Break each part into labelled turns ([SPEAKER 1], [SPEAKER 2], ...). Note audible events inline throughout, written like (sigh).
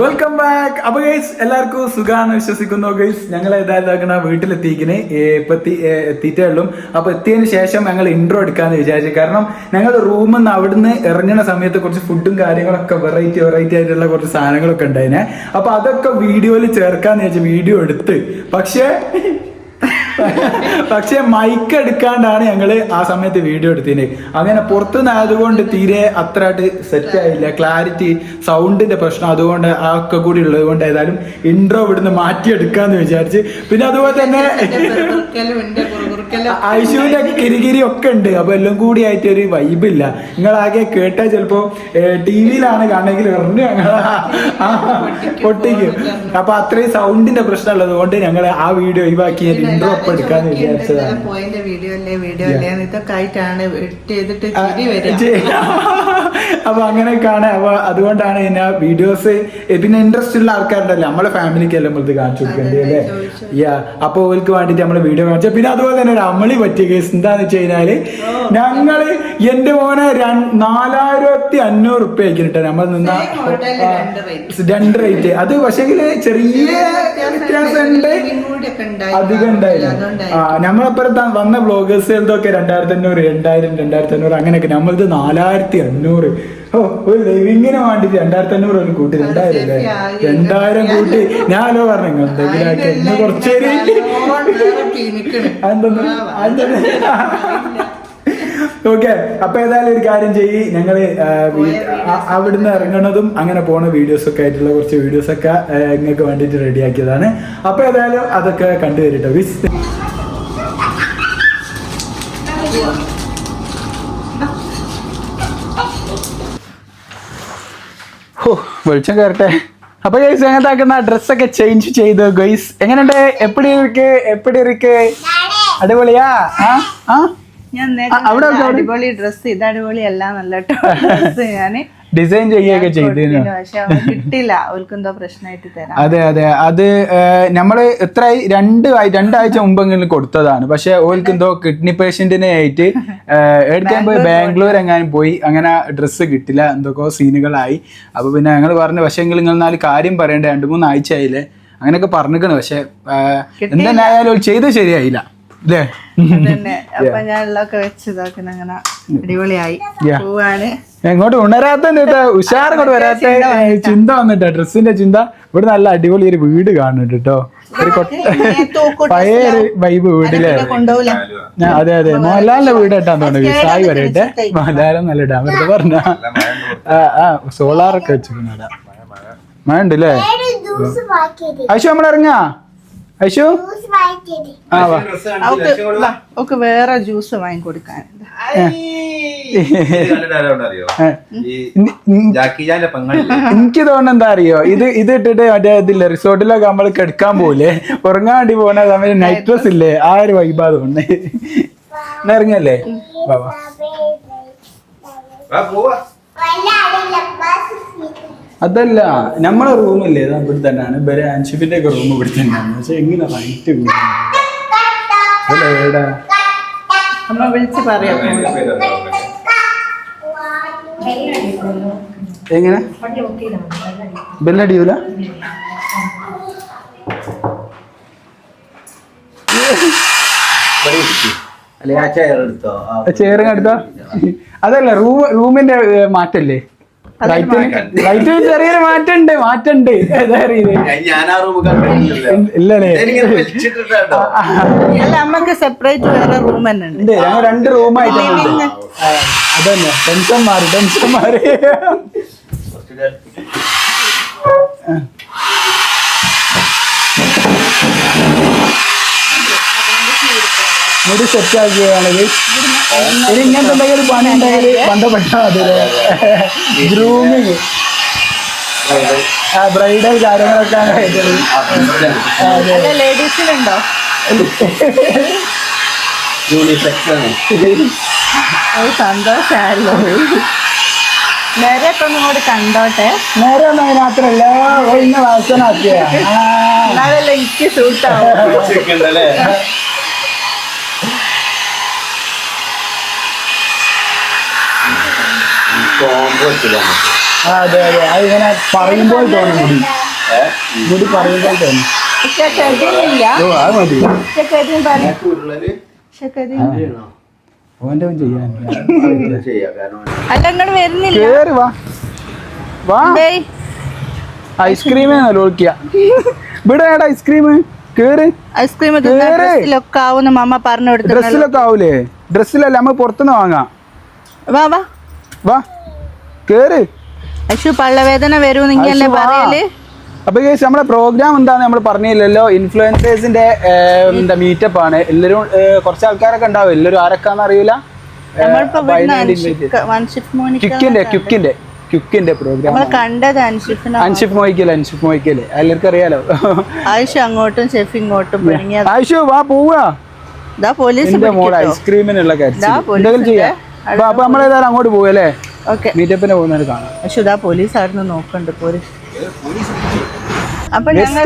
[SPEAKER 1] Welcome back അപ്പൊ guys എല്ലാവർക്കും സുഖാന്ന് വിശ്വസിക്കുന്നു. ഗൈസ് ഞങ്ങൾ ഏതായാലും വീട്ടിലെത്തിക്കിന് ഇപ്പൊ എത്തിയിട്ടേ ഉള്ളൂ. അപ്പൊ എത്തിയതിനു ശേഷം ഞങ്ങൾ ഇൻട്രോ എടുക്കാന്ന് വിചാരിച്ചു. കാരണം ഞങ്ങൾ റൂമിൽ നിന്ന് അവിടുന്ന് ഇറങ്ങുന്ന സമയത്ത് കുറച്ച് ഫുഡും കാര്യങ്ങളൊക്കെ വെറൈറ്റി വെറൈറ്റി ആയിട്ടുള്ള കുറച്ച് സാധനങ്ങളൊക്കെ ഉണ്ടായിനെ. അപ്പൊ അതൊക്കെ വീഡിയോയിൽ ചേർക്കാന്ന് വിചാരിച്ചു വീഡിയോ എടുത്ത്. പക്ഷേ പക്ഷെ മൈക്ക് എടുക്കാണ്ടാണ് ഞങ്ങൾ ആ സമയത്ത് വീഡിയോ എടുത്തിന്. അങ്ങനെ പുറത്തുനിന്ന് ആയതുകൊണ്ട് തീരെ അത്രയായിട്ട് സെറ്റ് ആയില്ല. ക്ലാരിറ്റി സൗണ്ടിന്റെ പ്രശ്നം അതുകൊണ്ട് ആ ഒക്കെ കൂടി ഉള്ളത് കൊണ്ട് ഏതായാലും ഇൻട്രോ ഇവിടുന്ന് മാറ്റിയെടുക്കാന്ന് വിചാരിച്ച്. പിന്നെ അതുപോലെ തന്നെ ഐശുവിന്റെ കിരികിരി ഒക്കെ ഉണ്ട്. അപ്പൊ എല്ലാം കൂടി ആയിട്ട് ഒരു വൈബ് ഇല്ല. നിങ്ങൾ ആകെ കേട്ടാ ചിലപ്പോ ടി വിയിലാണ് കാണണമെങ്കിൽ എറിഞ്ഞു ഞങ്ങൾ പൊട്ടിക്കും അപ്പൊ അത്രയും സൗണ്ടിന്റെ പ്രശ്നം ഉള്ളത് കൊണ്ട് ഞങ്ങൾ ആ വീഡിയോ ഒഴിവാക്കി ഇൻട്രോ ഒപ്പം എടുക്കാന്ന് വിചാരിച്ചതാണ്.
[SPEAKER 2] പോയിന്റ് വീഡിയോ അല്ലേ വീഡിയോ അല്ലേ ഇതൊക്കെ ആയിട്ടാണ് എഡിറ്റ് ചെയ്തിട്ട്
[SPEAKER 1] ആ,
[SPEAKER 2] ചിരി വരിക.
[SPEAKER 1] ചെ- അപ്പൊ അങ്ങനെയൊക്കെയാണ് അപ്പൊ അതുകൊണ്ടാണ് പിന്നെ വീഡിയോസ് പിന്നെ ഇൻട്രസ്റ്റ് ഉള്ള ആൾക്കാരുണ്ടല്ലോ. നമ്മളെ ഫാമിലിക്ക് എല്ലാം കാണിച്ചു കൊടുക്കേണ്ടത് അല്ലേ. യാ അപ്പൊ ഓർക്ക് വേണ്ടിട്ട് നമ്മൾ വീഡിയോ കാണിച്ചു. പിന്നെ അതുപോലെ തന്നെ അമളി പറ്റിയ കേസ് എന്താന്ന് വെച്ച് കഴിഞ്ഞാൽ ഞങ്ങൾ എന്റെ മോനെ നാലായിരത്തി അഞ്ഞൂറ് റുപ്യ ആക്കിട്ട് നമ്മൾ നിന്ന
[SPEAKER 2] രണ്ട്
[SPEAKER 1] റേറ്റ് അത് പക്ഷേ ചെറിയ വ്യത്യാസമുണ്ട്. അധികം ഉണ്ടായില്ല. ആ നമ്മളപ്പുറത്ത് വന്ന ബ്ലോഗേഴ്സുകൾക്കൊക്കെ രണ്ടായിരത്തി അഞ്ഞൂറ് രണ്ടായിരം രണ്ടായിരത്തി അഞ്ഞൂറ് അങ്ങനെയൊക്കെ. നമ്മളിത് നാലായിരത്തി അഞ്ഞൂറ് ഒരു ലിവിങ്ങിന് വേണ്ടിട്ട് രണ്ടായിരത്തി അഞ്ഞൂറ് ഒരു കൂട്ടി രണ്ടായിരം അല്ലേ. രണ്ടായിരം കൂട്ടി. ഞാനോ പറഞ്ഞു എന്തെങ്കിലും ആക്കി ഇന്ന് കുറച്ചേരി. ഓക്കെ അപ്പൊ ഏതായാലും ഒരു കാര്യം ചെയ്യ്. ഞങ്ങൾ അവിടുന്ന് ഇറങ്ങണതും അങ്ങനെ പോണ വീഡിയോസ് ഒക്കെ ആയിട്ടുള്ള കുറച്ച് വീഡിയോസ് ഒക്കെ നിങ്ങൾക്ക് വേണ്ടിയിട്ട് റെഡിയാക്കിയതാണ് അപ്പൊ ഏതായാലും അതൊക്കെ കണ്ടുവരിട്ടോ വിസ് വെളിച്ചം കയറട്ടെ. അപ്പൊ ഗൈസ് എങ്ങനത്തെ ആക്കുന്ന ഡ്രസ്സൊക്കെ ചേഞ്ച് ചെയ്തു ഗൈസ് എങ്ങനെയുണ്ട്? എപ്പടി ഇരിക്ക്? എപ്പടി ഇരിക്ക്? അടിപൊളിയാ? ആ? ആ? അവിടെ.
[SPEAKER 2] അടിപൊളി ഡ്രസ് ഇത് അടിപൊളി അല്ല നല്ല ഡ്രസ് (laughs) ഞാൻ
[SPEAKER 1] ഡിസൈൻ ചെയ്യുകയൊക്കെ ചെയ്തിരുന്നു
[SPEAKER 2] കിട്ടില്ല എന്തോ പ്രശ്നമായിട്ട് തരാം.
[SPEAKER 1] അതെ അതെ. അത് നമ്മൾ എത്ര രണ്ട് രണ്ടാഴ്ച മുമ്പെങ്കിലും കൊടുത്തതാണ്. പക്ഷെ ഓൽക്ക് എന്തോ കിഡ്നി പേഷ്യന്റിനെ ആയിട്ട് എടുക്കാൻ പോയി ബാംഗ്ലൂർ എങ്ങാനും പോയി. അങ്ങനെ ഡ്രസ്സ് കിട്ടില്ല എന്തൊക്കെയോ സീനുകളായി. അപ്പൊ പിന്നെ ഞങ്ങൾ പറഞ്ഞു പക്ഷെ എങ്കിൽ നിങ്ങൾ നാല് കാര്യം പറയണ്ട? രണ്ട് മൂന്ന് ആഴ്ച ആയില്ലേ അങ്ങനെയൊക്കെ പറഞ്ഞിരിക്കണു പക്ഷെ എന്തായാലും ചെയ്ത് ശരിയായില്ല. അല്ലേ (laughs)
[SPEAKER 2] അപ്പൊ ഞാൻ വെച്ച് ഇതാക്കുന്ന അങ്ങനെ. അടിപൊളിയായി. പോവാണ്.
[SPEAKER 1] എങ്ങോട്ട് ഉണരാത്ത ഉഷാർ ഇങ്ങോട്ട് വരാത്ത ചിന്ത വന്നിട്ടാ. ഡ്രസ്സിന്റെ ചിന്ത. ഇവിടെ നല്ല അടിപൊളി ഒരു വീട് കാണുന്നുണ്ട് കേട്ടോ ഒരു കൊട്ട പഴയ ഒരു വൈബ് വീടില്ലേ
[SPEAKER 2] കൊണ്ടുപോകില്ല
[SPEAKER 1] അതെ അതെ. മോഹൻലാലിന്റെ വീട് ഇട്ടാന്ന് തോന്നുന്നു. സായി വരട്ടെ. മോഹൻലാലും നല്ല ഇടാൻ വെറുതെ പറഞ്ഞ. ആ സോളാറൊക്കെ വെച്ചിരുന്നടാ മഴ ഉണ്ട് അല്ലേ നമ്മൾ ഇറങ്ങാ? ഐശു? ആ വാ.
[SPEAKER 2] അവക്ക് വേറെ ജ്യൂസ് വാങ്ങി കൊടുക്കാനുണ്ട്
[SPEAKER 3] അറിയോ
[SPEAKER 1] ഏ,
[SPEAKER 3] ഈ
[SPEAKER 1] ഇനി- ഇനി-
[SPEAKER 3] ജാക്കി ജാന്റെ പെങ്ങളില്ലേ?
[SPEAKER 1] എനിക്ക് തോന്നുന്നത് എന്താ അറിയോ? ഇത് ഇത് ഇട്ടിട്ട് മറ്റേ ഇതില്ലേ റിസോർട്ടിലൊക്കെ നമ്മൾ കിടക്കാൻ പോലേ ഉറങ്ങാൻ വേണ്ടി പോണ സമയത്ത് നൈറ്റ് ഡ്രസ് ഇല്ലേ? ആ ഒരു വൈബാ തോന്നുന്നത് എന്നാ ഇറങ്ങല്ലേ വാ വാ.
[SPEAKER 3] വാ പോവാ.
[SPEAKER 1] അതല്ല നമ്മളെ റൂമില്ലേ ഇത് ഇവിടെ തന്നെയാണ്. ബരെ അൻഷിഫിന്റെ ഒക്കെ റൂം ഇവിടെ തന്നെയാണ്. പക്ഷെ എങ്ങനെ റൈറ്റ് എടാ
[SPEAKER 2] അമ്മ വിളിച്ച് പറയാം.
[SPEAKER 1] എങ്ങനെ? ബെല്ലടിയൂല
[SPEAKER 3] അല്ലെ ആ ചെയർ എടുത്തോ?
[SPEAKER 1] അതല്ല റൂം റൂമിന്റെ മാറ്റല്ലേ? ലൈറ്റിന് ചെറിയൊരു മാറ്റണ്ട് മാറ്റണ്ട്
[SPEAKER 2] അല്ല അമ്മയ്ക്ക് സെപ്പറേറ്റ് വേറെ റൂം തന്നെ ഉണ്ട്.
[SPEAKER 1] ഞങ്ങൾ രണ്ട് റൂമായിട്ടുണ്ട് അതന്നെ. ടെൻഷൻ മാറി ടെൻഷൻ മാറി മുടി സെറ്റ് ആക്കുകയാണെങ്കിൽ ഇനി ഇങ്ങനത്തെ എന്തെങ്കിലും പണി ഉണ്ടെങ്കിൽ ബന്ധപ്പെട്ടാൽ മതി ഗ്രൂമിങ്. ബ്രൈഡൽ കാര്യങ്ങളൊക്കെ. ആ, അതെ.
[SPEAKER 2] ലേഡീസിലുണ്ടോ?
[SPEAKER 3] ആണ്
[SPEAKER 2] നേരെ ഒക്കെ ഒന്നും കൂടി കണ്ടോട്ടെ.
[SPEAKER 1] നേരെ ഒന്നും അതിനകത്തല്ല ഇന്ന് വാസനാക്കിയ
[SPEAKER 2] എന്നാലല്ലേ എനിക്ക് സൂട്ടാവും
[SPEAKER 1] അതെ അതെ. അത് ഇങ്ങനെ പറയുമ്പോൾ തോന്നും മുടി. മുടി പറയുമ്പോൾ തോന്നും. അത് മതി? ഓന്റെ ചെയ്യാൻ
[SPEAKER 3] അത് ചെയ്യാം. കാരണം
[SPEAKER 2] അല്ല ഇങ്ങോട്ട് വരുന്നില്ല.
[SPEAKER 1] കേറി വാ. വാ. ഐസ്ക്രീമേ നോക്കിയ ഇവിടെ ഏടാ ഐസ്ക്രീം കേറ്.
[SPEAKER 2] ഡ്രസ്സിലൊക്കെ ആവുന്ന മമ്മ പറഞ്ഞു കൊടുത്തു
[SPEAKER 1] ഡ്രസ്സിലൊക്കെ ആവൂലേ? ഡ്രസ്സിലല്ല നമ്മ പുറത്തുനിന്ന് വാങ്ങാം.
[SPEAKER 2] വാ വാ.
[SPEAKER 1] വാ. കേറ്.
[SPEAKER 2] അശു പള്ളവേദന വരൂ നിങ്ങല്ലേ
[SPEAKER 1] ഐഷു, വാ.
[SPEAKER 2] പറയൽ.
[SPEAKER 1] അപ്പൊ guys, നമ്മളെ പ്രോഗ്രാം എന്താന്ന് നമ്മൾ പറഞ്ഞില്ലല്ലോ. ഇൻഫ്ലുവൻസേഴ്സിന്റെ എന്താ മീറ്റപ്പ് ആണ്. എല്ലാരും കുറച്ച് ആൾക്കാരൊക്കെ ഉണ്ടാവും. എല്ലാവരും ആരൊക്കെയാന്ന് അറിയില്ല
[SPEAKER 2] നമ്മളിപ്പോ ഇവിടുന്ന് അൻഷിഫ് അൻഷിഫ് മോനിക്ക
[SPEAKER 1] ക്യുക്കിന്റെ ക്യുക്കിന്റെ ക്യുക്കിന്റെ പ്രോഗ്രാം
[SPEAKER 2] നമ്മൾ കണ്ടത് അൻഷിഫിനെ
[SPEAKER 1] അൻഷിഫ് മോയിക്കൽ അൻഷിഫ് മോയിക്കൽ എല്ലാവർക്കും അറിയാലോ.
[SPEAKER 2] ആയിഷ അങ്ങോട്ടും ഷെഫ് ഇങ്ങോട്ടും പിണങ്ങിയത്.
[SPEAKER 1] ആയിഷു വാ പോവാ.
[SPEAKER 2] പോലീസ്
[SPEAKER 1] എന്റെ ഐസ്ക്രീമിനുള്ള കാര്യം എന്തെങ്കിലും ചെയ്യാം? അപ്പൊ നമ്മളേതായാലും അങ്ങോട്ട് പോവല്ലേ
[SPEAKER 2] അല്ലേ?
[SPEAKER 1] മീറ്റപ്പിന് പോകുന്നത് കാണാം.
[SPEAKER 2] പക്ഷെ ഇതാ പോലീസ് ആയിരുന്നു നോക്കണ്ട് പോലീസ്. അപ്പൊ ഞങ്ങൾ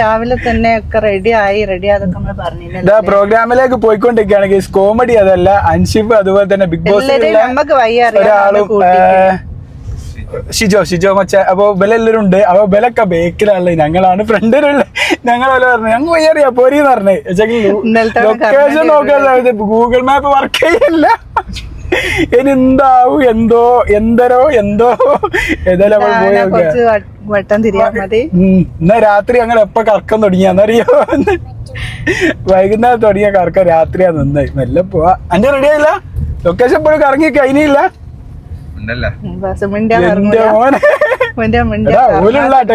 [SPEAKER 2] രാവിലെ തന്നെ ഒക്കെ റെഡി ആയി റെഡി അതൊക്കെ പറഞ്ഞില്ല
[SPEAKER 1] ഇതാ പ്രോഗ്രാമിലേക്ക് പോയിക്കൊണ്ടിരിക്കുകയാണ് ഗൈസ് കോമഡി അതല്ല അൻഷിഫ് അതുപോലെ തന്നെ ബിഗ് ബോസ്
[SPEAKER 2] നമുക്ക്
[SPEAKER 1] ഒരാളും ഷിജോ ഷിജോ മച്ച അപ്പൊ ബലെല്ലാരും ഉണ്ട് അപ്പൊ ബലൊക്കെ ബേക്കിലാണുള്ളത് ഞങ്ങളാണ് ഫ്രണ്ടിലുള്ള ഞങ്ങൾ പോലെ പറഞ്ഞു ഞങ്ങൾ വയ്യറിയാ പോരീന്ന് പറഞ്ഞു. ലൊക്കേഷൻ നോക്കാൻ ഗൂഗിൾ മാപ്പ് വർക്ക് ചെയ്യില്ല. ഇനി എന്താവും എന്തോ എന്തരോ എന്തോ? ഏതായാലും അവൾ പോയി
[SPEAKER 2] കുറച്ച് വട്ടം തിരിയാ മതി.
[SPEAKER 1] ഉം. എന്നാ രാത്രി അങ്ങനെ എപ്പ കറക്കം തുടങ്ങിയാന്നറിയോ വൈകുന്നേരം തുടങ്ങിയ കറക്കം രാത്രിയാ നന്നായി മെല്ലെ പോവാ. അന്റെ റെഡി ആയില്ല? ലൊക്കേഷൻ പോലും കറങ്ങി കഴിഞ്ഞില്ല എന്റെ മോനെ.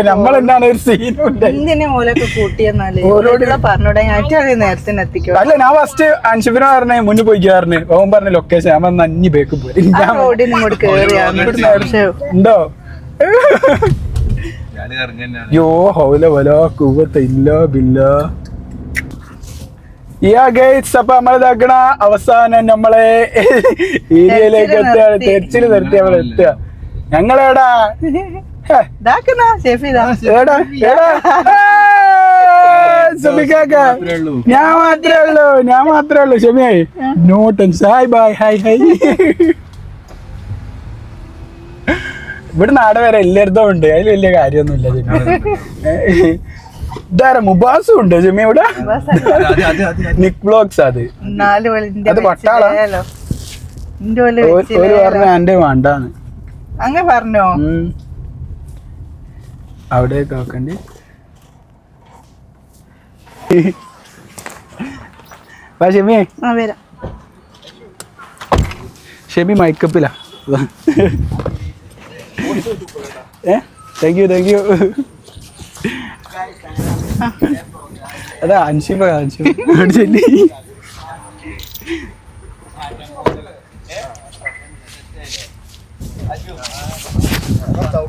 [SPEAKER 1] നമ്മളെന്താണ് ഒരു സീനും
[SPEAKER 2] എന്തിനെ
[SPEAKER 1] ഓലൊക്കെ
[SPEAKER 2] കൂട്ടിയെന്നാൽ പറഞ്ഞൂടെ ഞാൻ നേരത്തെ എത്തിക്കോ.
[SPEAKER 1] അല്ല ഞാൻ ഫസ്റ്റ് അൻഷിഫിനെ പറഞ്ഞേ മുന്നിൽ പോയി കയറിന് ഓൻ പറഞ്ഞ ലൊക്കേഷൻ ഞാൻ വന്ന് അഞ്ഞി ബേക്ക് പോയി. ഞാൻ
[SPEAKER 2] റോഡിൽ ഇങ്ങോട്ട്
[SPEAKER 1] ഉണ്ടോ? യോ ഹൗല വല കൂവത്ത ഇല്ല ബില്ല. യാ ഗൈസ് അപ്പൊ നമ്മളിതാക്കണ അവസാനം നമ്മളെ ഏരിയയിലേക്ക് എത്തുകയാണ്. തെരച്ചിൽ നിർത്തി നമ്മൾ എത്തുക. ഞങ്ങളെടാ ഞാൻ മാത്രേ ഉള്ളൂ ഞാൻ മാത്രേ ഉള്ളൂ. ക്ഷമയായി no tension hi bye hi hi ഇവിടെ നാട് വരെ എല്ലായിടത്തും ഉണ്ട്. അതിൽ വലിയ കാര്യമൊന്നുമില്ല ഇതാരാ? മുബാസും ഉണ്ട് ജിമ്മി ഇവിടെ? നിക് ബ്ലോഗ്സ് അത് അത് പട്ടാളോ? ഒരു പറഞ്ഞ എന്റെ വേണ്ടാന്ന്.
[SPEAKER 2] അങ്ങനെ പറഞ്ഞോ?
[SPEAKER 1] നോക്കണ്ടി. വാ ഷെമി.
[SPEAKER 2] ആ വരാം.
[SPEAKER 1] ഷെമി മൈക്കപ്പിലാ. ഏ? താങ്ക് യു താങ്ക് യു അതാ അൻഷിഫ അൻഷിഫ ചെല്ലി (laughs)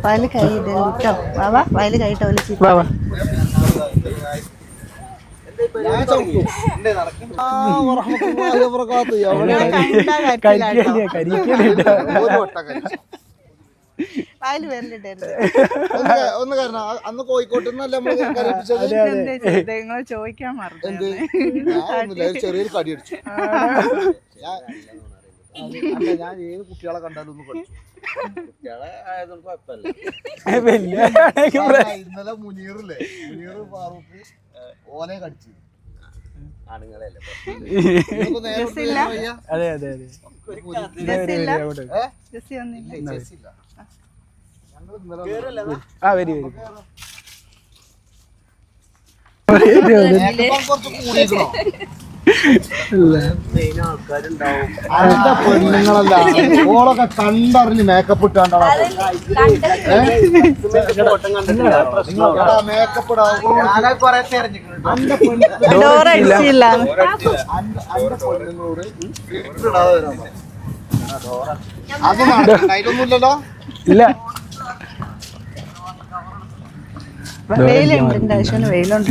[SPEAKER 2] വയൽ കൈ ഇട്ടോ വാ വയൽ കൈട്ടോ വലിച്ചിട്ട്
[SPEAKER 1] വാ വാ. കരിക്കല്ലേ കരിക്കല്ലേ
[SPEAKER 2] വയൽ വരലിട്ടായിരുന്നു
[SPEAKER 4] ഒന്ന് കാരണം ആ- അന്ന് കോഴിക്കോട്ട് നിന്നല്ല നമ്മൾ കരയിപ്പിച്ചത്?
[SPEAKER 2] നിങ്ങൾ ചോദിക്കാൻ മറന്നു
[SPEAKER 4] ചെറിയൊരു കടി അടിച്ചു. അല്ല ഞാൻ ഏത് കുട്ടികളെ കണ്ടാലും ഒന്ന് പഠിച്ചു.
[SPEAKER 3] കുട്ടികളെ ആയതുകൊണ്ട് കുഴപ്പമില്ല.
[SPEAKER 1] വലിയ
[SPEAKER 4] ഇന്നലെ മുനീറില്ലേ? മുനീർ ഫാറൂഖ് ഓനെ കടിച്ചു.
[SPEAKER 3] ആണുങ്ങളല്ലേ?
[SPEAKER 1] അതെ അതെ അതെ. ആ. വരി വരി.
[SPEAKER 4] കുറച്ച് കൂടിയിരിക്കണോ പെണ്ണുങ്ങളല്ല. ഓളൊക്കെ കണ്ടറിഞ്ഞ് മേക്കപ്പ് ഇട്ടാണ്ടാ മേക്കപ്പ്
[SPEAKER 2] ഡോർ അടിച്ചില്ല.
[SPEAKER 4] അതൊന്നും അതിലൊന്നുമില്ലല്ലോ?
[SPEAKER 1] ഇല്ല.
[SPEAKER 2] വെയിലുണ്ട് വെയിലുണ്ട്.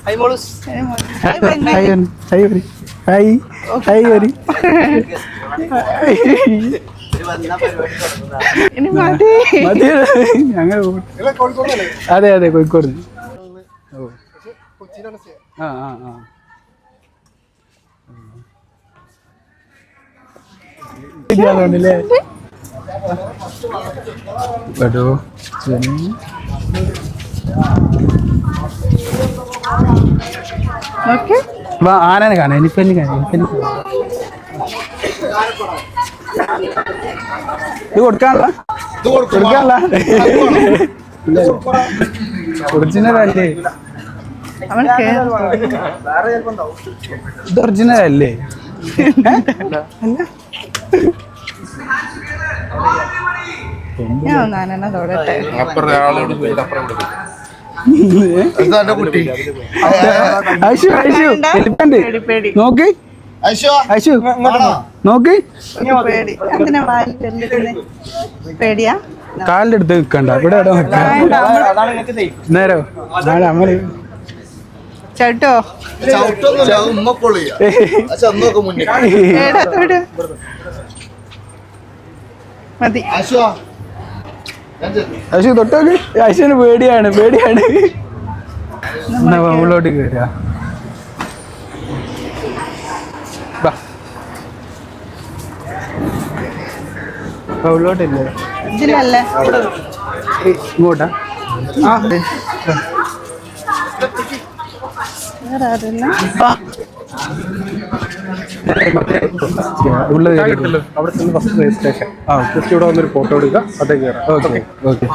[SPEAKER 1] അതെ അതെ കോഴിക്കോട്. ആ ആ ആ. ശരിയാണല്ലേ എടോ ശരി.
[SPEAKER 2] ഓക്കെ.
[SPEAKER 1] വാ ആനനെ കാണാം. എനിപ്പെല്ലാം കാണാം. ഇത് കൊടുക്കാനുള്ള?
[SPEAKER 4] കൊടുക്കും.
[SPEAKER 1] കൊടുക്കാനുള്ള? ഒറിജിനൽ അല്ലേ ഇത് ഒറിജിനൽ അല്ലേ
[SPEAKER 2] ഞാൻ ആനനെ തൊടട്ടെ.
[SPEAKER 4] ആളോട് എന്റെ അപ്പുറം
[SPEAKER 1] ഐശു ഐശു എലിപ്പണ്ട്
[SPEAKER 2] പേടി പേടി.
[SPEAKER 1] നോക്ക്.
[SPEAKER 4] അശു?
[SPEAKER 1] നോക്ക്.
[SPEAKER 2] പേടിയാ?
[SPEAKER 1] കാലിന്റെ അടുത്ത് നിൽക്കണ്ട. ഇവിടെ ഇവിടെ നിൽക്കാം. നേരോ. നാളെ അമ്മ
[SPEAKER 2] ചട്ടോ മതി.
[SPEAKER 4] ഐശോ
[SPEAKER 1] തൊട്ടോക്ക് ഐശുവിന് പേടിയാണ് പേടിയാണ്. എന്നാ ഉള്ളോട്ട് കയറുക ഉള്ളോട്ടില്ലേ? ഇങ്ങോട്ടാ. ആ ദേ.
[SPEAKER 2] വേറെ ആരുമില്ല
[SPEAKER 1] ഉള്ളത് കയറിക്കോളൂ.
[SPEAKER 5] അവിടെ ചെന്ന് ഫസ്റ്റ് രജിസ്ട്രേഷൻ
[SPEAKER 1] ആ.
[SPEAKER 5] ജസ്റ്റ് ഇവിടെ വന്നൊരു ഫോട്ടോ എടുക്കുക അതേ കയറാം.
[SPEAKER 1] ഓക്കെ ഓക്കെ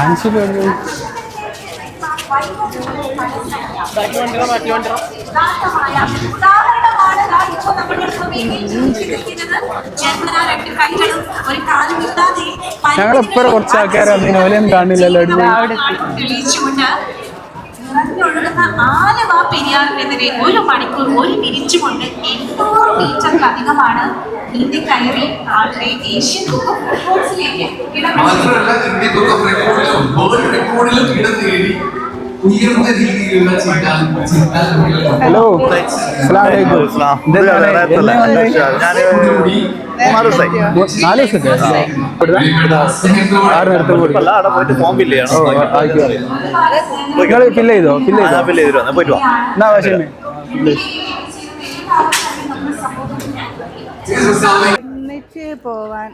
[SPEAKER 1] അഞ്ച് പേര്
[SPEAKER 6] ഉദാഹരണമാണ് ദാ ഇപ്പോ നമ്മുടെ മുമ്പിൽ നിറഞ്ഞൊഴുകുന്ന ആലുവ പെരിയാറിനെതിരെ ഒരു മണിക്കൂർ ഒരു മിനിറ്റ് കൊണ്ട് എണ്ണൂറ് മീറ്ററിലധികമാണ് ഇന്ത്യ കയറി ആളുടെ ഏഷ്യൻ ബുക്ക് ഓഫ് റെക്കോർഡ്സിലേക്ക് ഇടം
[SPEAKER 7] ഉയർന്ന രീതിയിലുള്ള
[SPEAKER 1] ഹലോ? നാല് നിങ്ങൾ ഫില്ല് ചെയ്തോ? ഫില്ല് ചെയ്തോ?
[SPEAKER 8] ഫില്ല് വന്നേ പോയിട്ട് വാ.
[SPEAKER 1] എന്നാ വാശിമേ
[SPEAKER 2] പോവാൻ.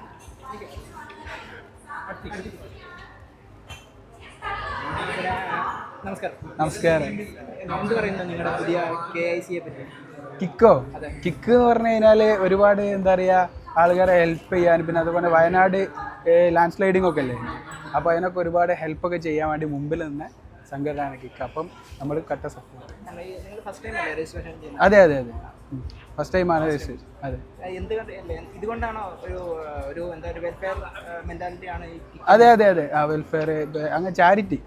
[SPEAKER 1] നമസ്കാരം. കിക്കോ കിക്ക് എന്ന് പറഞ്ഞു കഴിഞ്ഞാൽ ഒരുപാട് എന്താ പറയാ ആൾക്കാരെ ഹെൽപ്പ് ചെയ്യാൻ പിന്നെ അതുപോലെ വയനാട് ലാൻഡ് സ്ലൈഡിംഗ് ഒക്കെ അല്ലേ? അപ്പോൾ അതിനൊക്കെ ഒരുപാട് ഹെൽപ്പ് ഒക്കെ ചെയ്യാൻ വേണ്ടി മുമ്പിൽ നിന്ന് സംഘടനയാണ് കിക്ക്. അപ്പം നമ്മൾ കട്ട സപ്പോർട്ട് അതെ അതെ അതെ. ഫസ്റ്റ് ടൈമാണ് രജിസ്ട്രേഷൻ അതെ.
[SPEAKER 9] ഇതുകൊണ്ടാണോ ഒരു ഒരു എന്താ ഒരു വെൽഫെയർ മെന്റാലിറ്റി ആണ്
[SPEAKER 1] അതെ അതെ അതെ. ആ വെൽഫെയർ അങ്ങനെ ചാരിറ്റി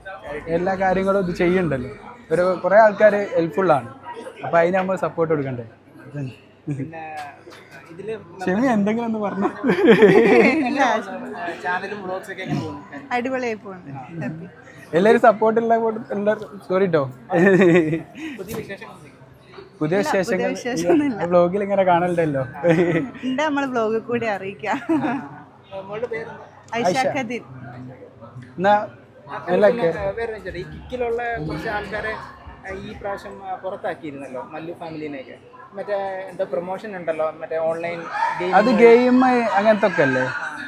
[SPEAKER 1] എല്ലാ കാര്യങ്ങളും ഇത് ചെയ്യണ്ടല്ലോ ഒരു കുറേ ആൾക്കാർ ഹെൽപ്ഫുള്ളാണ് അപ്പോൾ അതിന് നമ്മൾ സപ്പോർട്ട് കൊടുക്കണ്ടേ.
[SPEAKER 9] പിന്നെ ഇതിൽ
[SPEAKER 1] ക്ഷമി എന്തെങ്കിലും ഒന്ന് പറഞ്ഞു?
[SPEAKER 2] അടിപൊളിയായി പോകുന്നുണ്ട് ഹാപ്പി
[SPEAKER 1] സപ്പോർട്ട് സോറി കേട്ടോ
[SPEAKER 9] പുതിയ വിശേഷങ്ങൾ
[SPEAKER 2] ബ്ലോഗിൽ
[SPEAKER 1] വ്ലോഗിൽ ഇങ്ങനെ കാണലുണ്ടല്ലോ.
[SPEAKER 2] നമ്മളെ ബ്ലോഗിൽ കൂടി അറിയിക്കാം.
[SPEAKER 1] എന്നാ എല്ലാ
[SPEAKER 9] കിക്കിലുള്ള കുറച്ച് ആൾക്കാരെ ഈ പ്രാവശ്യം പുറത്താക്കിയിരുന്നല്ലോ മല്ലു ഫാമിലിനെയൊക്കെ. മറ്റേ എന്താ പ്രൊമോഷൻ ഉണ്ടല്ലോ മറ്റേ ഓൺലൈൻ
[SPEAKER 1] അത് ഗെയിം അങ്ങനത്തെ ഒക്കെ അല്ലേ?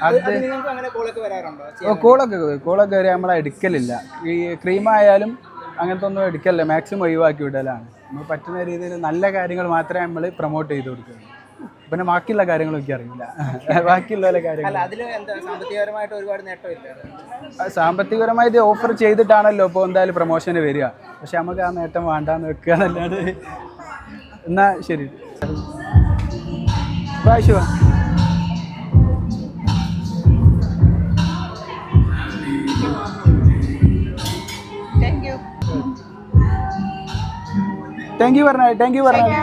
[SPEAKER 1] അത്
[SPEAKER 9] അത് നിങ്ങൾക്ക് അങ്ങനെ കോളൊക്കെ വരാറുണ്ടോ?
[SPEAKER 1] ഓ, കോളൊക്കെ കോളൊക്കെ വരെ നമ്മളെ എടുക്കലില്ല. ഈ ക്രീം ആയാലും അങ്ങനത്തെ ഒന്നും എടുക്കലില്ല. മാക്സിമം ഒഴിവാക്കി വിടലാണ്. നമ്മൾ പറ്റുന്ന രീതിയിൽ നല്ല കാര്യങ്ങൾ മാത്രമേ നമ്മൾ പ്രൊമോട്ട് ചെയ്ത് കൊടുക്കുള്ളൂ പിന്നെ ബാക്കിയുള്ള കാര്യങ്ങളൊക്കെ അറിയില്ല. ബാക്കിയുള്ള കാര്യങ്ങൾ.
[SPEAKER 9] സാമ്പത്തികപരമായിട്ട്
[SPEAKER 1] ഓഫർ ചെയ്തിട്ടാണല്ലോ ഇപ്പോൾ എന്തായാലും പ്രൊമോഷന് വരിക. പക്ഷെ നമുക്ക് ആ നേട്ടം വേണ്ടാന്ന് വെക്കുക എന്നല്ലാതെ. എന്നാ ശരി.
[SPEAKER 2] താങ്ക് യു
[SPEAKER 1] പറഞ്ഞ താങ്ക് യു പറഞ്ഞ.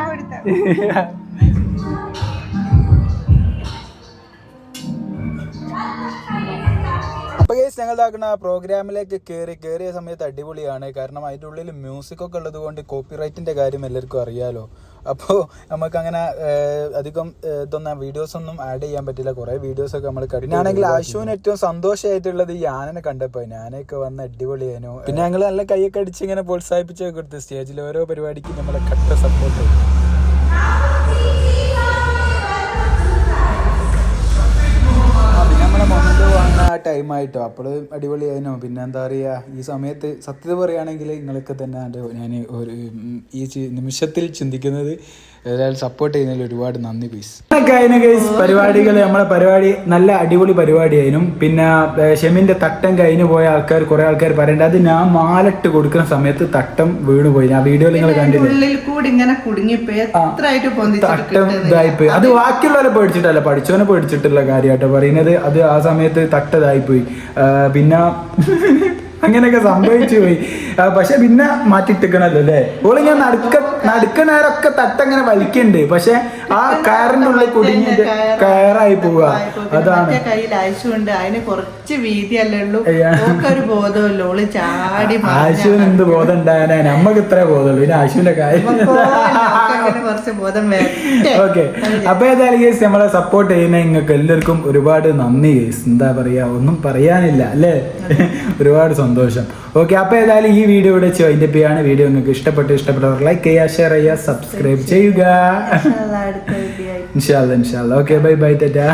[SPEAKER 1] ഞങ്ങൾ ഇതാക്കുന്ന പ്രോഗ്രാമിലേക്ക് കയറി കയറിയ സമയത്ത് അടിപൊളിയാണ്. കാരണം അതിന്റെ ഉള്ളിൽ മ്യൂസിക് ഒക്കെ ഉള്ളത് കൊണ്ട് കോപ്പിറൈറ്റിന്റെ കാര്യം എല്ലാവർക്കും അറിയാലോ. അപ്പോൾ നമുക്ക് അങ്ങനെ അധികം ഇതൊന്നും വീഡിയോസ് ഒന്നും ആഡ് ചെയ്യാൻ പറ്റില്ല. കുറേ വീഡിയോസൊക്കെ നമ്മൾ കണ്ടു. ആണെങ്കിൽ അശുവിന് ഏറ്റവും സന്തോഷമായിട്ടുള്ളത് ഈ ആനനെ കണ്ടപ്പോൾ ഞാനൊക്കെ വന്ന് അടിപൊളിയായിരുന്നു. പിന്നെ ഞങ്ങൾ നല്ല കൈയൊക്കെ അടിച്ച് ഇങ്ങനെ പ്രോത്സാഹിപ്പിച്ചൊക്കെ കൊടുത്ത് സ്റ്റേജിൽ ഓരോ പരിപാടിക്കും നമ്മളെ കട്ട സപ്പോർട്ട് വന്ന ആ ടൈം ആയിട്ടോ. അപ്പോൾ അടിപൊളിയായിരുന്നു പിന്നെ എന്താ പറയുക ഈ സമയത്ത് സത്യത പറയുകയാണെങ്കിൽ നിങ്ങളൊക്കെ തന്നെ ഞാൻ ഒരു ഈ നിമിഷത്തിൽ ചിന്തിക്കുന്നത് ഏതായാലും സപ്പോർട്ട് ചെയ്യുന്നതിൽ ഒരുപാട് നന്ദി പീസ് പരിപാടികൾ നമ്മളെ പരിപാടി നല്ല അടിപൊളി പരിപാടിയായിരുന്നു പിന്നെ ഷെമിന്റെ തട്ടം കഴിഞ്ഞു പോയ ആൾക്കാർ കുറെ ആൾക്കാർ പറയണ്ട അത് ഞാൻ മാലട്ട് കൊടുക്കുന്ന സമയത്ത് തട്ടം വീണ് പോയി. ഞാൻ വീഡിയോയിൽ നിങ്ങൾ കണ്ടില്ലേ? തട്ടം. ഇതായിപ്പോയി അത് ബാക്കിയുള്ളവരെ പേടിച്ചിട്ടല്ല പഠിച്ചവനെ പേടിച്ചിട്ടുള്ള കാര്യമായിട്ടോ പറയുന്നത്. അത് ആ സമയത്ത് തട്ടതായിപ്പോയി പോയി. പിന്നെ അങ്ങനെയൊക്കെ സംഭവിച്ചു പോയി. പക്ഷെ പിന്നെ മാറ്റിട്ടിക്കണല്ലോ അല്ലേ? ഓൾ ഞാൻ നടുക്ക നടുക്ക തട്ടങ്ങനെ വലിക്കുന്നുണ്ട് പക്ഷെ ആ കയറിന്റെ ഉള്ളിൽ കുടുങ്ങി കയറായി പോവുക അതാണ്.
[SPEAKER 2] കയ്യിൽ അതിന് കുറച്ച് വീതിയല്ലേ ഉള്ളൂ.
[SPEAKER 1] അയ്യ.
[SPEAKER 2] ഒരു ബോധമില്ല ഓൾ ചാടി
[SPEAKER 1] ആശുവിന് എന്ത് ബോധം ഉണ്ടായാലേ നമ്മക്ക് ഇത്രേ ബോധമുള്ളൂ. പിന്നെ ആശുവിന്റെ കാര്യം. (laughs) ഓക്കെ. അപ്പൊ ഏതായാലും കേസ് നമ്മളെ സപ്പോർട്ട് ചെയ്യുന്ന നിങ്ങൾക്ക് എല്ലാവർക്കും ഒരുപാട് നന്ദി കേസ് എന്താ പറയാ? ഒന്നും പറയാനില്ല അല്ലേ? (laughs) ഒരുപാട് സന്തോഷം. ഓക്കെ അപ്പോൾ ഏതായാലും ഈ വീഡിയോ ഇവിടെ വൈൻഡപ്പ് ചെയ്യാണ്. വീഡിയോ നിങ്ങൾക്ക് ഇഷ്ടപ്പെട്ടു ഇഷ്ടപ്പെട്ടവർ ലൈക്ക് ചെയ്യുക ഷെയർ ചെയ്യുക സബ്സ്ക്രൈബ് ചെയ്യുക. ഇൻഷാല്ല ഇൻഷാല്ല ഓക്കെ ബൈ ബൈ ടാറ്റാ